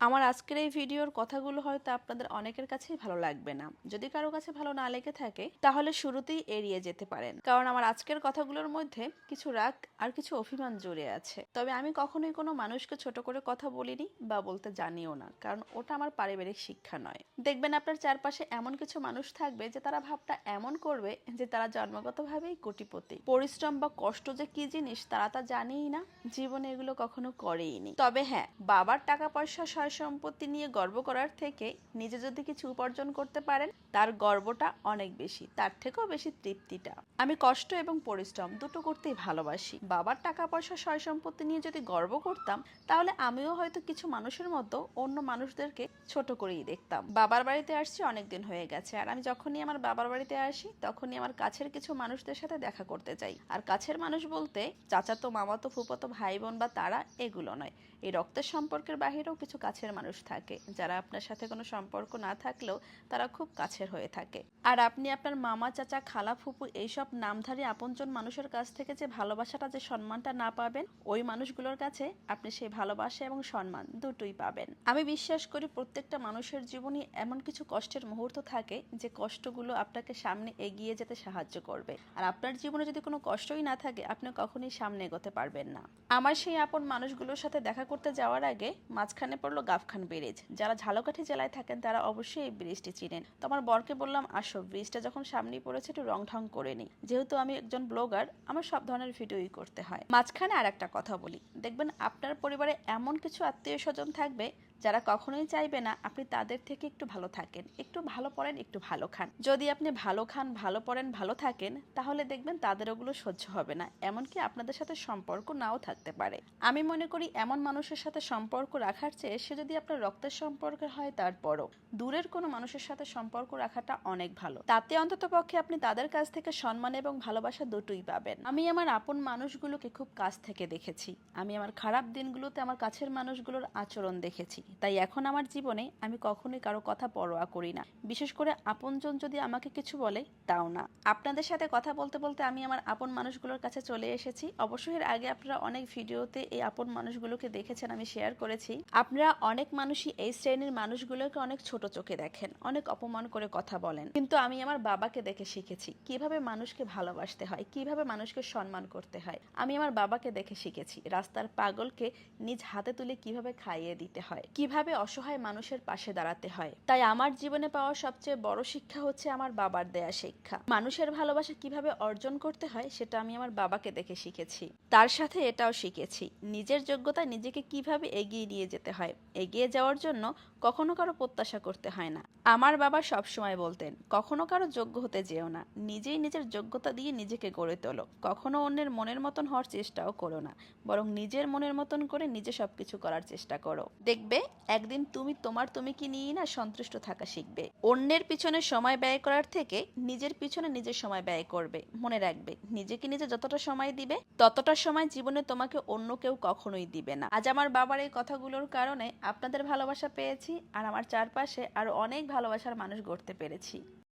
আমার আজকের এই ভিডিওর কথাগুলো হয়তো আপনাদের অনেকের কাছেই ভালো লাগবে না। যদি কারও কাছে ভালো না লেগে থাকে, তাহলে শুরুতেই এড়িয়ে যেতে পারেন। কারণ আমার আজকের কথাগুলোর মধ্যে কিছু রাগ আর কিছু অভিমান জড়িয়ে আছে। তবে আমি কখনোই কোনো মানুষকে ছোট করে কথা বলিনি বা বলতে জানিও না, কারণ ওটা আমার পারিবারিক শিক্ষা নয়। দেখবেন আপনার চারপাশে এমন কিছু মানুষ থাকবে যে তারা ভাবটা এমন করবে যে তারা জন্মগতভাবেই কোটিপতি। পরিশ্রম বা কষ্ট যে কি জিনিস, তারা তা জানেই না, জীবনে এগুলো কখনো করেইনি তবে হ্যাঁ বাবার টাকা পয়সা সয় সম্পত্তি নিয়ে গর্ব করার থেকে নিজে যদি কিছু উপার্জন করতে পারেন, তার গর্বটা অনেক বেশি, তার থেকেও বেশি তৃপ্তিটা। আমি কষ্ট এবং পরিশ্রম দুটো করতেই ভালোবাসি। বাবার টাকা পয়সা সয় সম্পত্তি নিয়ে যদি গর্ব করতাম, তাহলে আমিও হয়তো কিছু মানুষের মতো অন্য মানুষদেরকে ছোট করেই দেখতাম। বাবার বাড়িতে আসছি অনেক দিন হয়ে গেছে। আর আমি যখনই আমার বাবার বাড়িতে আসি, তখনই আমার কাছের কিছু মানুষদের সাথে দেখা করতে যাই আর কাছের মানুষ বলতে, চাচাতো, মামাতো ফুপাতো ভাই বোন বা তারা এগুলো নয়। এই রক্তের সম্পর্কের বাহিরেও কিছু কাছের মানুষ থাকে। যারা আপনার সাথে কোনো সম্পর্ক না থাকলেও তারা খুব কাছের হয়ে থাকে। আর আপনি আপনার মামা, চাচা, খালা, ফুপু এইসব নামধারী আপনজন মানুষের কাছ থেকে যে ভালোবাসাটা, যে সম্মানটা না পাবেন, ওই মানুষগুলোর কাছে আপনি সেই ভালোবাসা এবং সম্মান দুটোই পাবেন। আমি বিশ্বাস করি প্রত্যেকটা মানুষের জীবনে এমন কিছু কষ্টের মুহূর্ত থাকে যে কষ্টগুলো আপনাকে সামনে এগিয়ে যেতে সাহায্য করবে। আর আপনার জীবনে যদি কোনো কষ্টই না থাকে, আপনি কখনোই সামনে এগোতে পারবেন না। আমার সেই আপন মানুষগুলোর সাথে দেখা করতে যাওয়ার আগে মাঝখানে পড়ল গাফখান ব্রিজ। যারা ঝালকাঠি জেলায় থাকেন, তারা অবশ্যই এই ব্রিজটি চিনেন। তোমার বরকে বললাম, আসো, ব্রিজটা যখন সামনেই পড়েছে, একটু রং ঢং করে নিই। যেহেতু আমি একজন ব্লগার, আমার সব ধরনের ভিডিওই করতে হয়। মাঝখানে আর একটা কথা বলি। দেখবেন, আপনার পরিবারে এমন কিছু আত্মীয় স্বজন থাকবে যারা কখনোই চাইবে না, আপনি তাদের থেকে একটু ভালো থাকেন। একটু ভালো পড়েন, একটু ভালো খান। যদি আপনি ভালো খান, ভালো পড়েন, ভালো থাকেন, তাহলে দেখবেন তাদের ওগুলো সহ্য হবে না। এমনকি আপনাদের সাথে সম্পর্ক নাও থাকতে পারে। আমি মনে করি এমন মানুষের সাথে সম্পর্ক রাখার চেয়ে সে যদি আপনার রক্তের সম্পর্ক হয়, তারপরও। দূরের কোনো মানুষের সাথে সম্পর্ক রাখাটা অনেক ভালো। তাতে অন্তত পক্ষে আপনি তাদের কাছ থেকে সম্মান এবং ভালোবাসা দুটোই পাবেন। আমি আমার আপন মানুষগুলোকে খুব কাছ থেকে দেখেছি। আমি আমার খারাপ দিনগুলোতে আমার কাছের মানুষগুলোর আচরণ দেখেছি। তাই এখন আমার জীবনে আমি কখনোই কারও কথা পরোয়া করি না। বিশেষ করে আপনজন যদি আমাকে কিছু বলে, তাও না। আপনাদের সাথে কথা বলতে বলতে আমি আমার আপন মানুষগুলোর কাছে চলে এসেছি। অবশ্যই এর আগে আপনারা অনেক ভিডিওতে এই আপন মানুষগুলোকে দেখেছেন, আমি শেয়ার করেছি। আপনারা অনেক মানুষই এই শ্রেণির মানুষগুলোকে অনেক ছোট চোখে দেখেন, অনেক অপমান করে কথা বলেন। কিন্তু আমি আমার বাবাকে দেখে শিখেছি কীভাবে মানুষকে ভালোবাসতে হয়, কীভাবে মানুষকে সম্মান করতে হয়। আমি আমার বাবাকে দেখে শিখেছি রাস্তার পাগলকে নিজ হাতে তুলে কীভাবে খাইয়ে দিতে হয়। কীভাবে অসহায় মানুষের পাশে দাঁড়াতে হয়? তাই আমার জীবনে পাওয়া সবচেয়ে বড় শিক্ষা হচ্ছে আমার বাবার দেয়া শিক্ষা। মানুষের ভালোবাসা কীভাবে অর্জন করতে হয়, সেটা আমি আমার বাবাকে দেখে শিখেছি। তার সাথে এটাও শিখেছি। নিজের যোগ্যতা নিজেকে কীভাবে এগিয়ে নিয়ে যেতে হয়, এগিয়ে যাওয়ার জন্য কখনো কারও প্রত্যাশা করতে হয় না। আমার বাবা সবসময় বলতেন, কখনো কারও যোগ্য হতে যেও না। নিজেই নিজের যোগ্যতা দিয়ে নিজেকে গড়ে তোলো। কখনো অন্যের মনের মতন হওয়ার চেষ্টাও করো না। বরং নিজের মনের মতন করে নিজে সবকিছু করার চেষ্টা করো। দেখবে একদিন তুমি তোমার তুমি কি নিয়েই না সন্তুষ্ট থাকা শিখবে। অন্যের পিছনে সময় ব্যয় করার থেকে নিজের পিছনে নিজের সময় ব্যয় করবে। মনে রাখবে, নিজেকে নিজে যতটা সময় দিবে, ততটা সময় জীবনে তোমাকে অন্য কেউ কখনোই দিবে না। আজ আমার বাবার এই কথাগুলোর কারণে আপনাদের ভালোবাসা পেয়েছি আর আমার চারপাশে আরও অনেক ভালোবাসার মানুষ গড়তে পেরেছি।